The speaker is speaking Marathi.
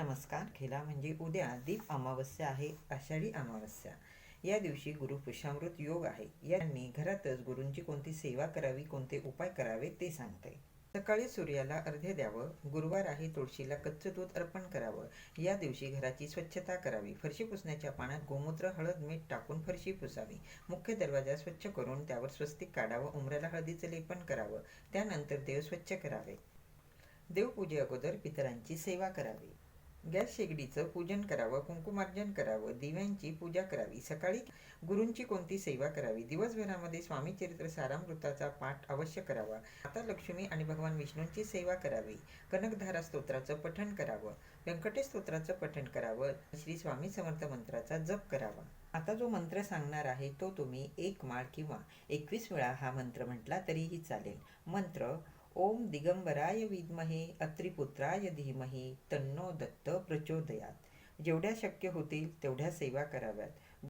नमस्कार. केला म्हणजे उद्या दीप अमावस्या आहे आषाढी अमावस्या. या दिवशी गुरु पुष्यामृत योग आहे. यांनी घरातच गुरूंची कोणती सेवा करावी कोणते उपाय करावे ते सांगते. सकाळी सूर्याला अर्ध्य द्यावं गुरुवार आहे तुळशीला कच्चं दूध अर्पण करावं. या दिवशी घराची स्वच्छता करावी. फरशी पुसण्याच्या पाण्यात गोमूत्र हळद मीठ टाकून फरशी पुसावी. मुख्य दरवाजा स्वच्छ करून त्यावर स्वस्तिक काढावं उमऱ्याला हळदीचं लेपन करावं. त्यानंतर देव स्वच्छ करावे. देवपूजे अगोदर पितरांची सेवा करावी. गॅस शेगडीचं पूजन करावं कुंकुमार्जन करावं दिव्यांची पूजा करावी. सकाळी गुरूंची कोणती सेवा करावी? दिवसभरामध्ये स्वामी चरित्र सारामृताचा पाठ अवश्य करावा. आता लक्ष्मी आणि भगवान विष्णूंची सेवा करावी. कनकधारा स्तोत्राचं पठण करावं. व्यंकटेश स्तोत्राचं पठण करावं. श्री स्वामी समर्थ मंत्राचा जप करावा. आता जो मंत्र सांगणार आहे तो तुम्ही एक माळ किंवा एकवीस वेळा हा मंत्र म्हटला तरीही चालेल. मंत्र ओम दिगंबराय विद्महे अत्रिपुत्राय धीमहि तन्नो दत्त प्रचोदयात. जेवढ्या शक्य होतील तेवढ्या सेवा कराव्यात.